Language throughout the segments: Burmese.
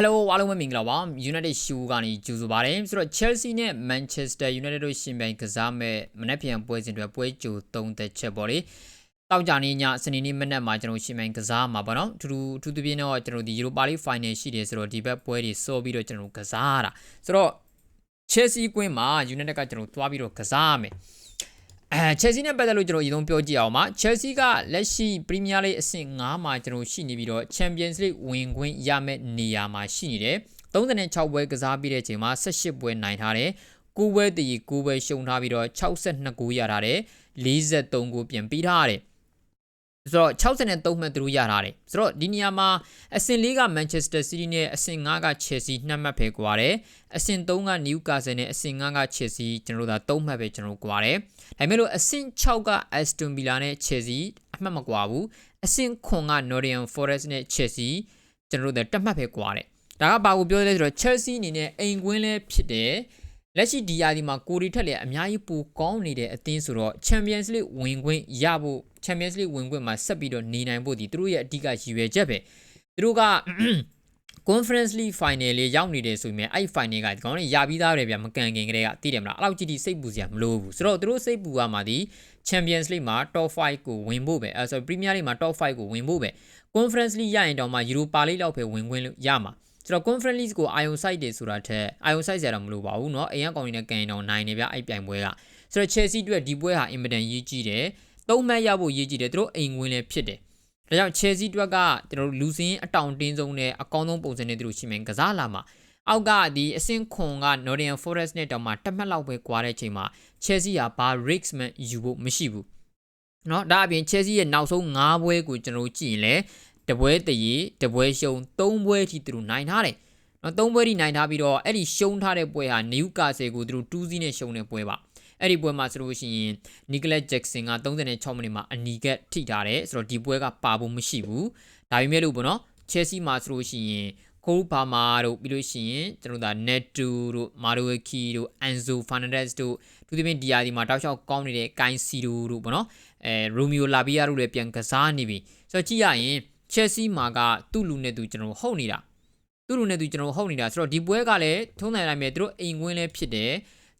Hello အားလုံးပဲမင်္ဂလာပါ United Show ကနေကြိုဆိုပါရစေဆိုတော့ Chelsea နဲ့ Manchester United တို့ရှင်ပြိုင်ကစားမဲ့မနက်ဖြန်ပွဲစဉ်တွေပွဲကြို3သက်ချက်ပေါ့လေတောက်ကြနေညစနေနေ့မနက်မှာကျွန်တော်ရှင်ပြိုင်ကစားမှာပေါ့နော်ထူးထူးထူးထူးပြင်းတော့ကျွန်တော်ဒီ Europa League Final ရှိတယ်ဆိုတော့ဒီဘက်ပွဲတွေစောပြီးတော့ကျွန်တော်ကစားရတာဆိုတော့ Chelsea ကွင်းမှာ United ကကျွန်တော်သွားပြီးတော့ကစားရမယ် အဲ Chelsea နဲ့ပတ်သက်လို့ကျွန်တော်အရင်ဆုံးပြောကြည့်အောင်ပါ Chelsea ကလက်ရှိ Premier League အဆင့်9မှာကျွန်တော်ရှိနေပြီးတော့ Champions League ဝင်ခွင့်ရမယ့်နေရာမှာရှိနေတယ်36ပွဲကစားပြီးတဲ့အချိန်မှာ18ပွဲနိုင်ထားတယ်9ပွဲတည်9ပွဲရှုံထားပြီးတော့62ဂိုးရထားတယ်43ဂိုးပြန်ပြီးထားရတယ် ဆိုတော့63မှတ်သူတို့ရထားတယ်ဆိုတော့ဒီနေရာမှာအဆင့်၄က Manchester City နဲ့အဆင့်5က Chelsea နှစ်မှတ်ပဲကွာတယ်အဆင့်3က Newcastle နဲ့အဆင့်5က Chelsea ကျွန်တော်တို့ဒါ3မှတ်ပဲကျွန်တော်တို့ကွာတယ်ဒါပေမဲ့လို့အဆင့်6က Aston Villa နဲ့ Chelsea အမှတ်မကွာဘူးအဆင့်9က Nottingham Forest နဲ့ Chelsea ကျွန်တော်တို့ဒါတစ်မှတ်ပဲကွာတယ်ဒါကဘာကိုပြောလဲဆိုတော့ Chelsea အနေနဲ့အိမ်ကွင်းလဲဖြစ်တယ် လက်ရှိဒီယာဒီမှာကိုရီထက်လည်းအများကြီးပိုကောင်းနေတဲ့အသင်းဆိုတော့ Champions League ဝင်ခွင့်ရဖို့ Champions League ဝင်ခွင့်မှာဆက်ပြီးတော့နေနိုင်ဖို့ဒီသူတို့ရဲ့အဓိကရည်ရွယ်ချက်ပဲသူတို့က Conference League Final လေးရောက်နေတယ်ဆိုရင်အဲ့ Final ကဒီကောင်လေးရပြီးသားတယ်ဗျမကန်ခင်ကလေးကသိတယ်မလားအဲ့လောက်ကြည့်ဒီစိတ်ပူစရာမလိုဘူးဆိုတော့သူတို့စိတ်ပူရမှာဒီ Champions League မှာ Top 5ကိုဝင်ဖို့ပဲအဲဆို Premier League မှာ Top 5ကိုဝင်ဖို့ပဲ Conference League ရရင်တော့မှ Europa League လောက်ပဲဝင်ခွင့်ရမှာ ဆိုတော့ conference league ကိုအာယုံ site တယ်ဆိုတာထက်အာယုံ site ဆရာတော့မလိုပါဘူးเนาะအိမ်ကကောင်နေတဲ့ကန်တော့နိုင်နေဗျအဲ့ပြိုင်ပွဲကဆိုတော့ Chelsea အတွက်ဒီပွဲဟာအင်မတန်ရေးကြီးတယ်သုံးမှတ်ရဖို့ရေးကြီးတယ်သူတို့အိမ်ဝင်လည်းဖြစ်တယ်ဒါကြောင့် Chelsea အတွက်ကကျွန်တော်တို့လူစင်းအတောင်တင်းဆုံးနဲ့အကောင်းဆုံးပုံစံနဲ့သူတို့ရှိမယ်ကစားလာမှာအောက်ကဒီအဆင့်ခွန်က Nottingham Forest နဲ့တောင်မှတစ်မှတ်လောက်ပဲကွာတဲ့အချိန်မှာ Chelsea ကဘာ risk မှယူဖို့မရှိဘူးเนาะဒါအပြင် Chelsea ရဲ့နောက်ဆုံး5ပွဲကိုကျွန်တော်တို့ကြည့်ရင်လည်း တပွဲတရီတပွဲရှုံ3ပွဲထိသူတို့နိုင်ထားတယ်နော်သုံးပွဲထိနိုင်ထားပြီးတော့အဲ့ဒီရှုံးထားတဲ့ပွဲဟာနယူကာဆယ်ကိုသူတို့2စီးနဲ့ရှုံးတဲ့ပွဲပါအဲ့ဒီပွဲမှာဆိုလို့ရှိရင်နီကလက်ဂျက်ဆင်က36မိနစ်မှာအနီကက်ထိထားတယ်ဆိုတော့ဒီပွဲကပါဖို့မရှိဘူးဒါပေမဲ့လို့ပေါ့နော်ချယ်ဆီမှာဆိုလို့ရှိရင်ကိုဘာမာတို့ပြီးလို့ရှိရင်ကျွန်တော်တို့ဒါ Neto တို့မာရိုကီတို့ Enzo Fernandez တို့သူတို့ပြင်ဒီယာဒီမှာတောက်လျှောက်ကောင်းနေတဲ့ Kai Siro တို့ပေါ့နော်အဲ Romeo Lavia တို့လည်းပြန်ကစားနေပြီဆိုတော့ကြည့်ရရင် Chelsea မှာကသူ့လူနဲ့သူကျွန်တော်ဟုတ်နေတာသူ့လူနဲ့သူကျွန်တော်ဟုတ်နေတာဆိုတော့ဒီပွဲကလည်းထုံးတယ်တိုင်းပဲသူတို့အိမ်ဝင်လည်းဖြစ်တယ်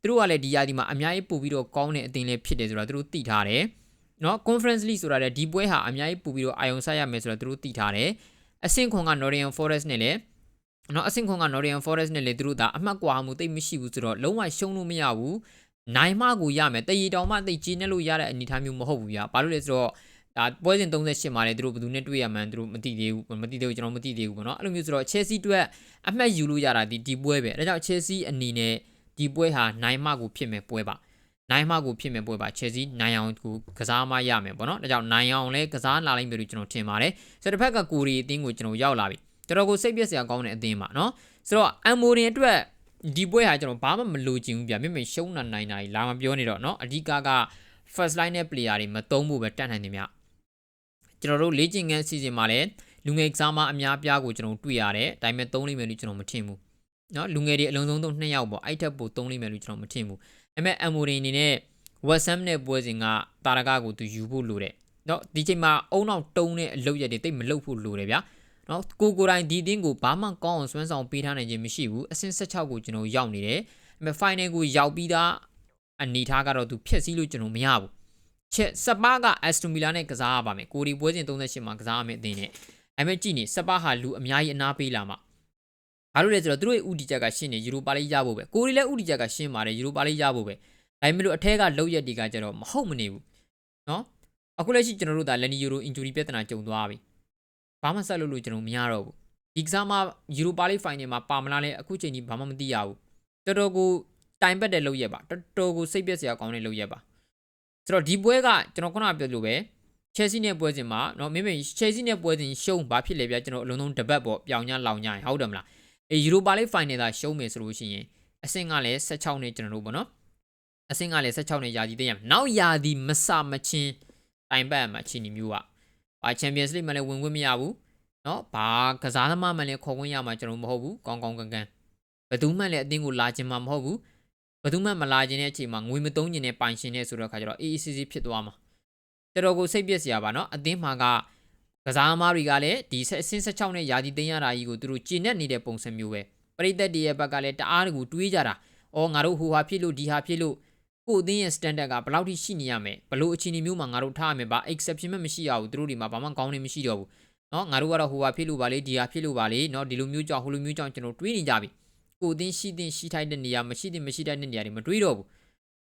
သူတို့ကလည်းဒီယာဒီမှာအများကြီးပို့ပြီးတော့ကောင်းတဲ့အသင်းလည်းဖြစ်တယ်ဆိုတော့သူတို့သိထားတယ်နော် conference league ဆိုတာလည်းဒီပွဲဟာအများကြီးပို့ပြီးတော့အာယုံဆိုင်ရမယ်ဆိုတော့သူတို့သိထားတယ်အဆင့်ခွန်က Nottingham Forest နဲ့လည်းနော်အဆင့်ခွန်က Nottingham Forest နဲ့လည်းသူတို့ဒါအမှတ်ကွာမှုတိတ်မရှိဘူးဆိုတော့လုံးဝရှုံးလို့မရဘူးနိုင်မှကိုရမယ်တရီတောင်မှတိတ်ကြီးနေလို့ရတဲ့အနေအထားမျိုးမဟုတ်ဘူးဗျာဘာလို့လဲဆိုတော့ ဒါပွဲစဉ်38မှာလည်းသူတို့ဘယ်သူနဲ့တွေ့ရမှန်းသူတို့မသိသေးဘူးမသိသေးဘူးကျွန်တော်မသိသေးဘူးပေါ့နော်အဲ့လိုမျိုးဆိုတော့ Chelsea အတွက်အမှတ်ယူလို့ရတာဒီဒီပွဲပဲဒါကြောင့် Chelsea အနေနဲ့ဒီပွဲဟာနိုင်မှကိုဖြစ်မဲ့ပွဲပါနိုင်မှကိုဖြစ်မဲ့ပွဲပါ Chelsea နိုင်အောင်ကိုကစားမရမယ်ပေါ့နော်ဒါကြောင့်နိုင်အောင်လဲကစားလာလိမ့်မယ်လို့ကျွန်တော်ထင်ပါတယ်ဆိုတော့တစ်ဖက်ကကိုရီအသင်းကိုကျွန်တော်ရောက်လာပြီတော်တော်ကိုစိတ်ပြည့်စရာကောင်းတဲ့အသင်းပါနော်ဆိုတော့အမ်မိုရင်အတွက်ဒီပွဲဟာကျွန်တော်ဘာမှမလိုချင်ဘူးဗျမြင်မြင်ရှုံးနိုင်နိုင်လာမပြောနေတော့เนาะအဓိကက first line နဲ့ player တွေမသုံးဖို့ပဲတတ်နိုင်တယ်မြ ကျွန်တော်တို့လေ့ကျင့်ခန်းအစီအစဉ်မှာလည်းလူငယ်ကစားမအများပြားကိုကျွန်တော်တွေ့ရတယ်ဒါပေမဲ့သုံးလိမ့်မယ်လို့ကျွန်တော်မထင်ဘူးနော်လူငယ်တွေအလုံးစုံသုံးနှစ်ယောက်ပေါ့အဲ့ထက်ပိုသုံးလိမ့်မယ်လို့ကျွန်တော်မထင်ဘူးဒါပေမဲ့ MOD အနေနဲ့ WhatsApp နဲ့ပွဲစဉ်ကတာရကကိုသူယူဖို့လိုတယ်နော်ဒီချိန်မှာအုံနောက်တုံးတဲ့အလုပ်ရက်တွေတိတ်မလုပ်ဖို့လိုတယ်ဗျာနော်ကိုကိုတိုင်းဒီတင်းကိုဘာမှကောင်းအောင်စွမ်းဆောင်ပေးထားနိုင်ခြင်းမရှိဘူးအဆင့်16ကိုကျွန်တော်ရောက်နေတယ်ဒါပေမဲ့ final ကိုရောက်ပြီးသားအနေထားကတော့သူဖြည့်ဆည်းလို့ကျွန်တော်မရဘူး ချက်စပါးက Aston Villa နဲ့ကစားရပါမယ်ကိုဒီပွဲစဉ်38မှာကစားရမယ်အသင်းနဲ့အဲ့မဲ့ကြည့်နေစပါးဟာလူအများကြီးအနာပေးလာမှာဘာလို့လဲဆိုတော့သူတို့ရဲ့ဥတီချက်ကရှင်းနေယူရိုပါလိရဖို့ပဲကိုဒီလည်းဥတီချက်ကရှင်းပါတယ်ယူရိုပါလိရဖို့ပဲဒါပေမဲ့လို့အထက်ကလောက်ရက်တွေကကျတော့မဟုတ်မနေဘူးနော်အခုလက်ရှိကျွန်တော်တို့ဒါလန်နီယူရိုအင်ဂျူရီပြဿနာကြုံသွားပြီဘာမှဆက်လို့လို့ကျွန်တော်မရတော့ဘူးဒီကစားမှာယူရိုပါလိဖိုင်နယ်မှာပါမလားလဲအခုချိန်ကြီးဘာမှမသိရဘူးတော်တော်ကိုတိုင်ပတ်တဲ့လောက်ရက်ပါတော်တော်ကိုစိတ်ပြက်စရာကောင်းတဲ့လောက်ရက်ပါ ဆိုတော့ဒီပွဲကကျွန်တော်ခုနကပြောလို့ပဲ Chelsea နဲ့ပွဲစဉ်မှာเนาะမင်းမင်း Chelsea နဲ့ပွဲစဉ်ရှုံးဘာဖြစ်လဲဗျာကျွန်တော်အလုံးစုံတပတ်ပေါ့ပြောင်ညလောင်ညရင်ဟုတ်တယ်မလားအေးယူရိုပါလိဖိုင်နယ်သာရှုံးမယ်ဆိုလို့ရှိရင်အဆင့်ကလည်း16နဲ့ကျွန်တော်တို့ပေါ့နော်အဆင့်ကလည်း16နဲ့ယာကြီးသိရမယ်နောက်ယာဒီမစမချင်းတိုင်ပတ်မှာချီနီမျိုးอ่ะဘာချန်ပီယံစ်လိမှာလည်းဝင်ခွင့်မရဘူးเนาะဘာကစားသမားမှလည်းခေါ်ခွင့်ရမှာကျွန်တော်မဟုတ်ဘူးကောင်းကောင်းကန်ကန်ဘယ်သူမှလည်းအတင်းကိုလာခြင်းမှာမဟုတ်ဘူး ဘယ်သူမှမလာခြင်းတဲ့အချိန်မှာငွေမသုံးခြင်းနဲ့ပိုင်ရှင်နဲ့ဆိုတော့ခါကျတော့ AECC ဖြစ်သွားမှာတော်တော်ကိုစိတ်ပြက်စရာပါเนาะအတင်းမှာကက ကစားသမားတွေကလည်းဒီဆက်အဆင့်16နဲ့ယာတီသိမ်းရတာကြီးကိုသူတို့ကျင့်နေနေတဲ့ပုံစံမျိုးပဲပရိသတ်တွေရဲ့ဘက်ကလည်းတအားတကူတွေးကြတာအော်ငါတို့ဟိုဟာဖြစ်လို့ဒီဟာဖြစ်လို့ကို့အသင်းရဲ့ standard ကဘယ်လောက်ထိရှိနေရမလဲဘလို့အခြေအနေမျိုးမှာငါတို့ထားရမယ်ဘာ exception မှမရှိရဘူးသူတို့ဒီမှာဘာမှကောင်းနေမရှိတော့ဘူးเนาะငါတို့ကတော့ဟိုဟာဖြစ်လို့ပါလေဒီဟာဖြစ်လို့ပါလေเนาะဒီလိုမျိုးကြောင့်ဟိုလိုမျိုးကြောင့်ကျွန်တော်တွေးနေကြပြီ ကို့အသင်းရှိသင့်ရှိထိုက်တဲ့နေရာမရှိသင့်မရှိထိုက်တဲ့နေရာတွေမတွေးတော့ဘူး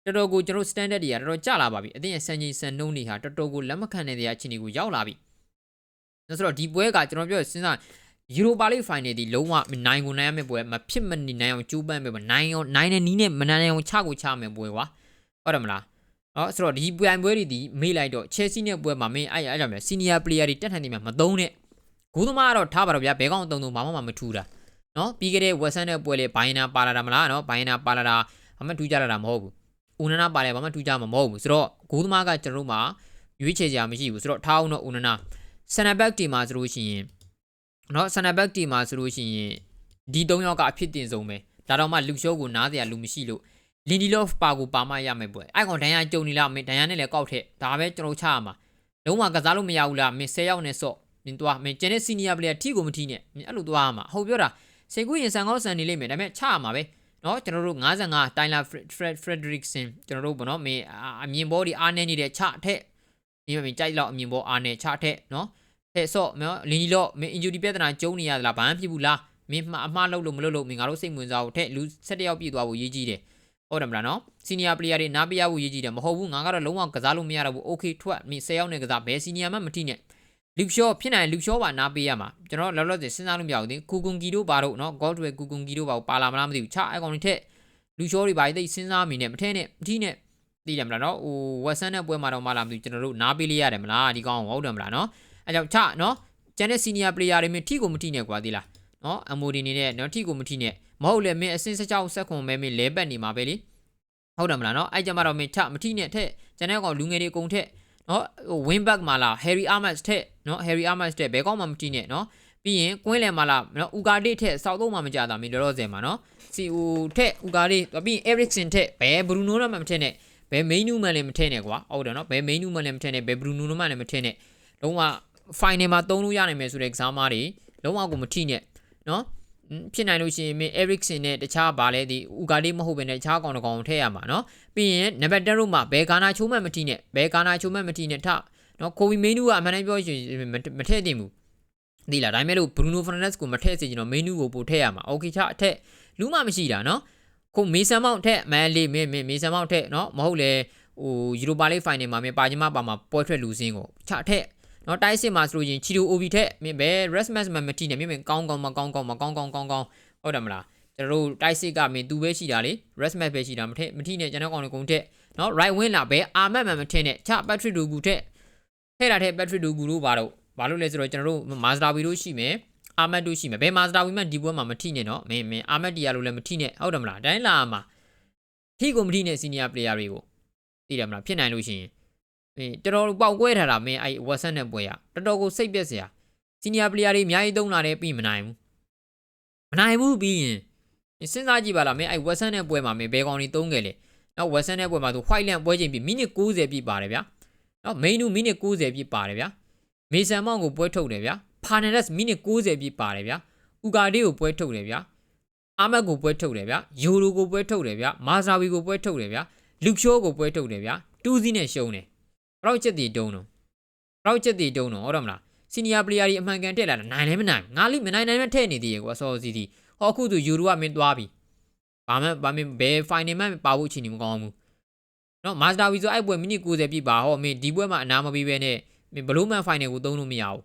တော်တော်ကိုကျွန်တော် standard တွေကတော်တော်ကျလာပါပြီအသင်းရဲ့စံချိန်စံနှုန်းတွေဟာတော်တော်ကိုလက်မခံတဲ့နေရာအခြေအနေကိုရောက်လာပြီဒါဆိုတော့ဒီပွဲကကျွန်တော်ပြောစဉ်းစားယူရိုပါလိဖိုင်နယ်ဒီလုံးဝနိုင်ကိုနိုင်ရမယ့်ပွဲမဖြစ်မနေနိုင်အောင်ကြိုးပမ်းမယ်ပေါ့နိုင်အောင်နိုင်တဲ့နီးနဲ့မနိုင်အောင်ချကိုချမယ်ပွဲကွာဟုတ်တယ်မလားနော်ဆိုတော့ဒီပြိုင်ပွဲတွေဒီမေ့လိုက်တော့ Chelsea နဲ့ပွဲမှာမင်းအဲ့အဲ့ကြောင့်မြ senior player တွေတက်ထန်နေမှာမသုံးနဲ့ဂိုးသမားကတော့ထားပါတော့ဗျာဘဲကောင်းအုံတုံဘာမှမထူတာ နော်ပြီးခဲ့တဲ့ Western နဲ့ပွဲလေဘိုင်နာပါလာတာမလားနော်ဘိုင်နာပါလာတာဘာမှထူကြတာမဟုတ်ဘူးဦးနနာပါလေဘာမှထူကြမှာမဟုတ်ဘူးဆိုတော့ဂိုးသမားကကျွန်တော်တို့မှာရွေးချယ်စရာမရှိဘူးဆိုတော့ထားအောင်တော့ဦးနနာဆန်နဘက်တီမှာဆိုလို့ရှိရင်နော်ဆန်နဘက်တီမှာဆိုလို့ရှိရင်ဒီ၃ယောက်ကအဖြစ်တင်ဆုံးပဲဒါတော့မှလူရှိုးကိုနားစရာလူမရှိလို့လင်ဒီလော့ပါကိုပါမရမယ်ပွဲအဲ့ကောင်ဒန်ယာကြုံနေလားမင်းဒန်ယာနဲ့လည်းကောက်ထက်ဒါပဲကျွန်တော်ချရမှာလုံးဝကစားလို့မရဘူးလားမင်း10ယောက်နဲ့ဆော့မင်းသွားမင်းကျန်တဲ့ senior player ထိကိုမထိနဲ့မင်းအဲ့လိုသွားရမှာဟုတ်ပြောတာ စေကူရင်ဆန်ကောင်းဆန်နေလိမ့်မယ်ဒါပေမဲ့ချရမှာပဲเนาะကျွန်တော်တို့55တိုင်လာဖရက်ဖရက်ဒရစ်ဆင်ကျွန်တော်တို့ဘောနော်မင်းအမြင်ဘောဒီအားနေနေတဲ့ချထက်မင်းမင်းကြိုက်လောက်အမြင်ဘောအားနေချထက်เนาะဟဲ့ဆော့နော်လင်းကြီးလော့မင်း injury ပြဿနာကျုံနေရသလားဘာမှဖြစ်ဘူးလားမင်းအမှားလုပ်လို့မလုပ်လို့မင်းငါတို့စိတ်ဝင်စားဖို့ထက်လူ7ယောက်ပြည့်သွားဖို့ရေးကြည့်တယ်ဟုတ်တယ်မလားနော် senior player တွေနားပြရဖို့ရေးကြည့်တယ်မဟုတ်ဘူးငါကတော့လုံးဝကစားလို့မရတော့ဘူး okay ထွက်မင်း10ယောက်နဲ့ကစားဘယ် senior မှမထိနဲ့ လူရှော့ဖြစ်နိုင်လူရှော့ပါနားပေးရမှာကျွန်တော်လောလောဆယ်စဉ်းစားလို့မရဘူးသင်ကူကွန်ကီတို့ပါတော့နော် gold တွေကူကွန်ကီတို့ပါပါလာမလားမသိဘူးချအကောင်တွေထက်လူရှော့တွေပါသိစဉ်းစားမိနဲ့မထဲနဲ့မထိနဲ့သိတယ်မလားနော်ဟိုဝက်ဆန်နဲ့ပွဲမှာတော့မလာမသိဘူးကျွန်တော်တို့နားပေးလိုက်ရတယ်မလားဒီကောင်ဟုတ်တယ်မလားနော်အဲကြောင့်ချနော်ကျန်တဲ့ senior player တွေမင်းထိကိုမထိနဲ့ကွာသိလားနော်အမိုဒီနေနဲ့နော်ထိကိုမထိနဲ့မဟုတ်လေမင်းအစင်းစကြောက်ဆက်ခွန်မဲမင်းလဲပတ်နေမှာပဲလေဟုတ်တယ်မလားနော်အဲ့ကြမှာတော့မင်းချမထိနဲ့ထက်ကျန်တဲ့ကောင်လူငယ်တွေအကုန်ထက် နော်ဟို win back မှာလား Harry Armas ထက်နော် Harry Armas ထက်ဘယ်ကောင်းမှမထိနဲ့နော်ပြီးရင်ကွင်းလယ်မှာလားနော်ဥကာဒိထက်စောက်သုံးမှမကြတာမင်းလောလောဆယ်မှာနော်စီဦးထက်ဥကာဒိပြီးရင် Erikson ထက်ဘယ်ဘရူနိုတော့မှမထက်နဲ့ဘယ် main နူးမှလည်းမထက်နဲ့ကွာဟုတ်တယ်နော်ဘယ် main နူးမှလည်းမထက်နဲ့ဘယ်ဘရူနိုမှလည်းမထက်နဲ့လုံးဝ final မှာသုံးလို့ရနိုင်မယ်ဆိုတဲ့ကစားမားတွေလုံးဝကိုမထိနဲ့နော် ဖြစ်နိုင်လို့ရှိရင်မင်း Erikson နဲ့တခြားဗာလဲဒီဥကာလေးမဟုတ်ဘဲနဲ့တခြားကောင်တကောင်ထည့်ရမှာနော်ပြီးရင်နံပါတ်10တို့မှာဘယ်ကာနာချိုးမှမထိနဲ့ဘယ်ကာနာချိုးမှမထိနဲ့ထနော်ကိုဗီမင်းနူကအမှန်တမ်းပြောရင်မထည့်သင့်ဘူးဒီလားဒါပေမဲ့လို့ Bruno Fernandes ကိုမထည့်စေချင်တော့မင်းနူကိုပို့ထည့်ရမှာ Okay ချအထက်လူမှမရှိတာနော်ခုမေဆန်မောင်ထက်မန်လေးမင်းမေဆန်မောင်ထက်နော်မဟုတ်လေဟိုယူရိုပါလိဖိုင်နယ်မှာမင်းပါချင်မပါမှာပွဲထွက်လူစင်းကိုချအထက် နော်တိုက်စစ်မှာဆိုလို့ရင်ချီတိုအိုဗီထက်မင်းဘယ် rest match မှာမတီးနဲ့မင်းမင်းကောင်းကောင်းမကောင်းကောင်းမကောင်းကောင်းကောင်းကောင်းဟုတ်တယ်မလားကျွန်တော်တို့တိုက်စစ်ကမင်းသူပဲရှိတာလေ rest match ပဲရှိတာမထက်မတီးနဲ့ကျွန်တော်ကောင်တွေကုန်ထက်နော် right wing လာဘယ်အာမတ်မှမထက်နဲ့ချ Patrick Dogu ထက်ထဲတာထက် Patrick Dogu တို့ပါတော့ဘာလို့လဲဆိုတော့ကျွန်တော်တို့ Master V တို့ရှိမယ်အာမတ်တို့ရှိမယ်ဘယ် Master V မှဒီပွဲမှာမထိနဲ့နော်မင်းမင်းအာမတ်တီယာလို့လည်းမထိနဲ့ဟုတ်တယ်မလားတိုင်းလာမှာထိကိုမထိနဲ့ senior player တွေကိုသိတယ်မလားဖြစ်နိုင်လို့ရှိရင် အေးတော်တော်ပေါက်ကွဲထားတာမင်းအဲ့ဝက်ဆန်နဲ့ပွဲရတော်တော်ကိုစိတ်ပြက်စရာစီနီယာပလေယာတွေအများကြီးသုံးလာတယ်ပြီးမနိုင်ဘူးမနိုင်ဘူးပြီးရင်စဉ်းစားကြည့်ပါလားမင်းအဲ့ဝက်ဆန်နဲ့ပွဲမှာမင်းဘယ်ကောင်တွေသုံးခဲ့လဲနော်ဝက်ဆန်နဲ့ပွဲမှာသူ white land ပွဲချိန်ပြီးမိနစ်60ပြည့်ပါတယ်ဗျာနော်မိန်နူမိနစ်60ပြည့်ပါတယ်ဗျာမေဆန်မောင်ကိုပွဲထုတ်တယ်ဗျာဖာနန်ဒက်မိနစ်60ပြည့်ပါတယ်ဗျာဥကာဒီကိုပွဲထုတ်တယ်ဗျာအာမတ်ကိုပွဲထုတ်တယ်ဗျာယိုရိုကိုပွဲထုတ်တယ်ဗျာမာဇာဝီကိုပွဲထုတ်တယ်ဗျာလူချိုးကိုပွဲထုတ်တယ်ဗျာတူးစီးနဲ့ရှုံးတယ် ဘလောက်ချက်တီတုံးတော့ဘလောက်ချက်တီတုံးတော့ဟုတ်တယ်မလားစီနီယာပလေယာတွေအမှန်ကန်တက်လာတာနိုင်လည်းမနိုင်ငါလိမနိုင်နိုင်မဲ့ထဲ့နေသေးရေကွာဆော်စီတီဟောအခုသူယူရိုကမင်းသွားပြီဘာမှဘာမှဘယ်ဖိုင်နယ်မှပါဖို့အချိန်နေမကောင်းဘူးနော်မာစတာဝီဆိုအဲ့ပွဲမိနစ်90ပြည့်ပါဟောမင်းဒီပွဲမှာအနာမပေးပဲနဲ့မင်းဘလို့မန်ဖိုင်နယ်ကိုသုံးလို့မရဘူး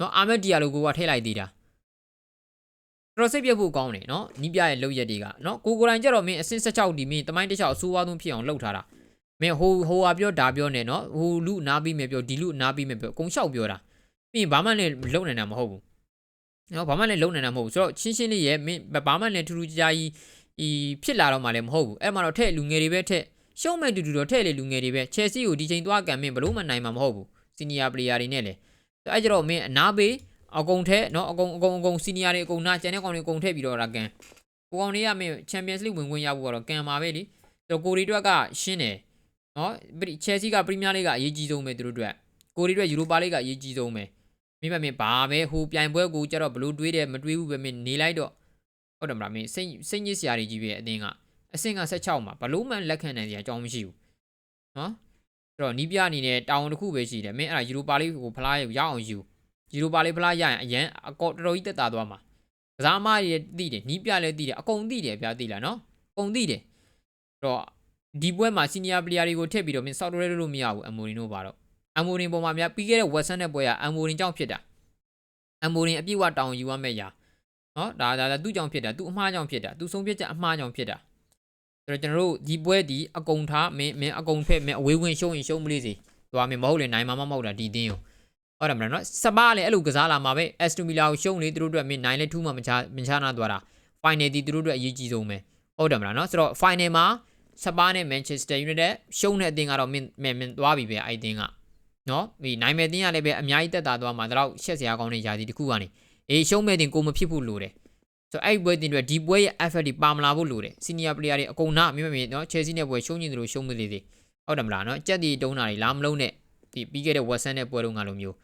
နော်အာမက်ဒီယာလိုကိုကထည့်လိုက်သေးတာတော်စိတ်ပြတ်ဖို့ကောင်းတယ်နော်နီးပြရဲ့လောက်ရက်တွေကနော်ကိုကိုတိုင်းကြတော့မင်းအစင်း16ဒီမင်းတမိုင်းတစ်ချောက်အဆိုးဝါးဆုံးဖြစ်အောင်လှုပ်ထားတာ မင်းဟိုဟိုဟာပြောဒါပြောနေနော်ဟိုလူနားပြီးမယ်ပြောဒီလူနားပြီးမယ်ပြောအကုန်လျှောက်ပြောတာပြီးရင်ဘာမှလည်းလုံနိုင်တာမဟုတ်ဘူးနော်ဘာမှလည်းလုံနိုင်တာမဟုတ်ဘူးဆိုတော့ချင်းချင်းလေးရဲ့မင်းဘာမှလည်းထူးထူးခြားခြားကြီးဤဖြစ်လာတော့မှလည်းမဟုတ်ဘူးအဲ့မှာတော့ထဲ့လူငယ်တွေပဲထဲ့ရှုံးမဲ့တူတူတော့ထဲ့လေလူငယ်တွေပဲချယ်ဆီကိုဒီချိန်သွားကန်မင်းဘလို့မှနိုင်မှာမဟုတ်ဘူးစီနီယာပလေယာတွေနဲ့လေအဲ့ကြတော့မင်းအနာပေးအကုန်ထဲနော်အကုန်အကုန်အကုန်စီနီယာတွေအကုန်နာကျန်တဲ့ကောင်တွေအကုန်ထည့်ပြီးတော့ရာကန်ကိုကောင်တွေကမင်းချန်ပီယံစ်လိဝင်ခွင့်ရဖို့ကတော့ကန်ပါပဲလေဆိုကိုရီတွက်ကရှင်းတယ် နော်ချယ်ဆီကပရီးမီးယားလိကအရေးကြီးဆုံးပဲသူတို့အတွက်ကိုရီတွက်ယူရိုပါလိကအရေးကြီးဆုံးပဲမိမမင်းဘာပဲဟိုပြိုင်ပွဲကိုကြတော့ဘလို့တွေးတယ်မတွေးဘူးပဲမင်းနေလိုက်တော့ဟုတ်တယ်မလားမင်းစိတ်စိတ်ညစ်စရာတွေကြီးပဲအတင်းကအဆင့်က16မှာဘလို့မှလက်ခံနိုင်စရာအကြောင်းမရှိဘူးနော်အဲ့တော့နီးပြအနေနဲ့တာဝန်တစ်ခုပဲရှိတယ်မင်းအဲ့ဒါယူရိုပါလေးကိုဖလားရအောင်ယူယူရိုပါလေးဖလားရရင်အရန်အကောတော်တော်ကြီးတက်တာသွားမှာကစားမတွေတိတယ်နီးပြလည်းတိတယ်အကုန်တိတယ်ဗျာတိလားနော်အကုန်တိတယ်အဲ့တော့ ဒီပွဲမှာစီနီယာပလေယာတွေကိုထည့်ပြီးတော့မင်းဆော့တော်ရဲလို့မရဘူးအမိုရီနိုပါတော့အမိုရင်ပေါ်မှာများပြီးခဲ့တဲ့ဝက်ဆန်တဲ့ပွဲကအမိုရင်ကြောင့်ဖြစ်တာအမိုရင်အပြည့်အဝတောင်းယူရမယ့်ရာနော်ဒါဒါဒါသူ့ကြောင့်ဖြစ်တာသူ့အမှားကြောင့်ဖြစ်တာသူဆုံးဖြတ်ချက်အမှားကြောင့်ဖြစ်တာဆိုတော့ကျွန်တော်တို့ဒီပွဲဒီအကုံထားမင်းမင်းအကုံဖက်မင်းအဝေးဝင်ရှုံးရင်ရှုံးမလေးစီသွားမင်းမဟုတ်လေနိုင်မှာမမဟုတ်တာဒီတင်းကိုဟုတ်တယ်မလားနော်စပါးလည်းအဲ့လိုကစားလာမှာပဲအက်စတူမီလာကိုရှုံးနေသူတို့အတွက်မင်းနိုင်လဲထူးမှမချမချနာသွားတာဖိုင်နယ်ဒီသူတို့အတွက်အရေးကြီးဆုံးပဲဟုတ်တယ်မလားနော်ဆိုတော့ဖိုင်နယ်မှာ စပါးနဲ့မန်ချက်စတာယူနိုက်တက်ရှုံးတဲ့အသင်းကတော့မင်းမင်းမင်းသွားပြီပဲအဲ့ဒီအသင်းကနော်ဒီနိုင်မဲ့တင်းရလည်းပဲအများကြီးတက်တာသွားမှာတော့ရှက်စရာကောင်းတဲ့ຢာစီတစ်ခုကနေအေးရှုံးမဲ့တင်ကိုမဖြစ်ဖို့လိုတယ်ဆိုတော့အဲ့ဒီပွဲတင်တွေဒီပွဲရဲ့ effect တွေပါမလာဖို့လိုတယ် senior player တွေအကုန်နာမြင်မြင်နော် Chelsea နဲ့ပွဲရှုံးနေတယ်လို့ရှုံးမသေးသေးဟုတ်တယ်မလားနော်ကြက်တီတုံးတာတွေလာမလုံးနဲ့ဒီပြီးခဲ့တဲ့ Western နဲ့ပွဲတုန်းကလိုမျိုး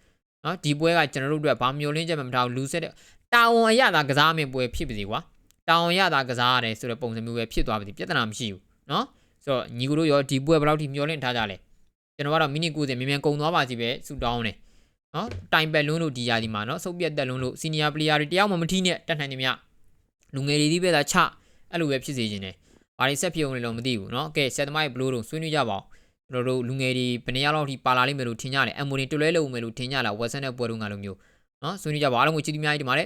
နော်ဒီပွဲကကျွန်တော်တို့အတွက်ဘာမျိုးလင်းချက်မှမထားဘူးလူဆက်တဲ့တာဝန်အရသာကစားမင်းပွဲဖြစ်ပါစေကွာတာဝန်ရသာကစားရတယ်ဆိုတဲ့ပုံစံမျိုးပဲဖြစ်သွားပါစေပြဿနာမရှိဘူး နော်ဆိုတော့ညီကိုတို့ရောဒီပွဲဘယ်လောက်ထိမျောလင့်ထားကြလဲကျွန်တော်ကတော့မိနစ်90မြန်မြန်ကုန်သွားပါစီပဲဆူတောင်းတယ်နော်တိုင်ပက်လွန်းလို့ဒီရာဒီမှာနော်စုပ်ပြတ်တက်လွန်းလို့စီနီယာပလေယာတွေတယောက်မှမထီးနဲ့တက်နိုင်နေမြလူငယ်တွေဒီပဲသာချအဲ့လိုပဲဖြစ်စေခြင်းတယ်ဘာတွေဆက်ဖြစ်အောင်လဲတော့မသိဘူးနော်ကဲဆက်သမားရဲ့ဘလို့တော့ဆွေးနွေးကြပါအောင်ကျွန်တော်တို့လူငယ်တွေဘယ်နှစ်ယောက်လောက်ထိပါလာလိမ့်မယ်လို့ထင်ကြတယ်အမ်မိုရင်တွလဲလို့မယ်လို့ထင်ကြလားဝက်ဆန်တဲ့ပွဲတုန်းကလိုမျိုးနော်ဆွေးနွေးကြပါအားလုံးကိုချစ်တီများကြီးဒီမှာလေ